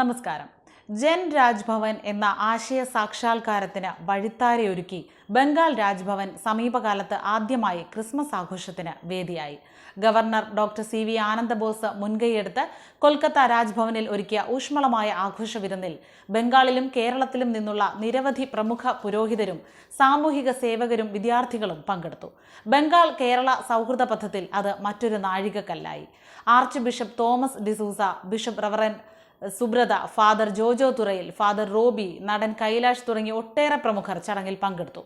നമസ്കാരം. ജൻ രാജ്ഭവൻ എന്ന ആശയ സാക്ഷാത്കാരത്തിന് വഴിത്താരയൊരുക്കി ബംഗാൾ രാജ്ഭവൻ സമീപകാലത്ത് ആദ്യമായി ക്രിസ്മസ് ആഘോഷത്തിന് വേദിയായി. Governor doctor C V Ananda Bose മുൻകൈയെടുത്ത് കൊൽക്കത്ത രാജ്ഭവനിൽ ഒരുക്കിയ ഊഷ്മളമായ ആഘോഷ വിരുന്നിൽ ബംഗാളിലും കേരളത്തിലും നിന്നുള്ള നിരവധി പ്രമുഖ പുരോഹിതരും സാമൂഹിക സേവകരും വിദ്യാർത്ഥികളും പങ്കെടുത്തു. ബംഗാൾ കേരള സൗഹൃദ പഥത്തിൽ അത് മറ്റൊരു നാഴികക്കല്ലായി. Archbishop Thomas D'Souza bishop reverend Subrata father Jojo Thurayil father Roby നടൻ കൈലാഷ് തുടങ്ങി ഒട്ടേറെ പ്രമുഖർ ചടങ്ങിൽ പങ്കെടുത്തു.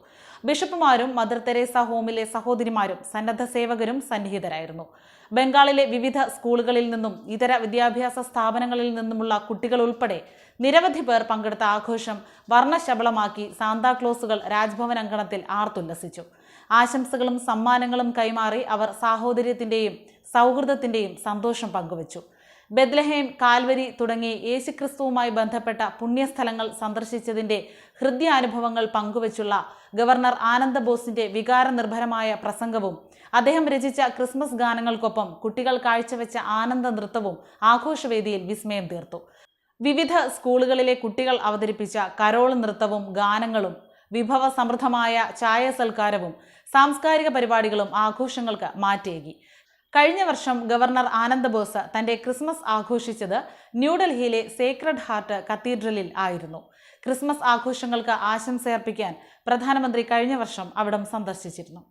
ബിഷപ്പുമാരും മദർ തെരേസ ഹോമിലെ സഹോദരിമാരും സന്നദ്ധ സേവകരും സന്നിഹിതരായിരുന്നു. ബംഗാളിലെ വിവിധ സ്കൂളുകളിൽ നിന്നും ഇതര വിദ്യാഭ്യാസ സ്ഥാപനങ്ങളിൽ നിന്നുമുള്ള കുട്ടികൾ ഉൾപ്പെടെ നിരവധി പേർ പങ്കെടുത്ത ആഘോഷം വർണശബളമാക്കി സാന്താക്ലോസുകൾ രാജ്ഭവൻ അങ്കണത്തിൽ ആർത്തുല്ലസിച്ചു. ആശംസകളും സമ്മാനങ്ങളും കൈമാറി അവർ സാഹോദര്യത്തിന്റെയും സൗഹൃദത്തിന്റെയും സന്തോഷം പങ്കുവച്ചു. ബെത്ലഹേം കാൽവരി തുടങ്ങി യേശുക്രിസ്തുവുമായി ബന്ധപ്പെട്ട പുണ്യസ്ഥലങ്ങൾ സന്ദർശിച്ചതിന്റെ ഹൃദ്യാനുഭവങ്ങൾ പങ്കുവച്ചുള്ള ഗവർണർ ആനന്ദ ആനന്ദബോസിന്റെ വികാരനിർഭരമായ പ്രസംഗവും അദ്ദേഹം രചിച്ച ക്രിസ്മസ് ഗാനങ്ങൾക്കൊപ്പം കുട്ടികൾ കാഴ്ചവെച്ച ആനന്ദ നൃത്തവും ആഘോഷവേദിയിൽ വിസ്മയം തീർത്തു. വിവിധ സ്കൂളുകളിലെ കുട്ടികൾ അവതരിപ്പിച്ച കരോൾ നൃത്തവും ഗാനങ്ങളും വിഭവ സമൃദ്ധമായ ചായ സൽക്കാരവും സാംസ്കാരിക പരിപാടികളും ആഘോഷങ്ങൾക്ക് മാറ്റേകി. കഴിഞ്ഞ വർഷം ഗവർണർ ആനന്ദബോസ് തന്റെ ക്രിസ്മസ് ആഘോഷിച്ചത് ന്യൂഡൽഹിയിലെ സേക്രഡ് ഹാർട്ട് കത്തീഡ്രലിൽ ആയിരുന്നു. ക്രിസ്മസ് ആഘോഷങ്ങൾക്ക് ആശംസയർപ്പിക്കാൻ പ്രധാനമന്ത്രി കഴിഞ്ഞ വർഷം അവിടം സന്ദർശിച്ചിരുന്നു.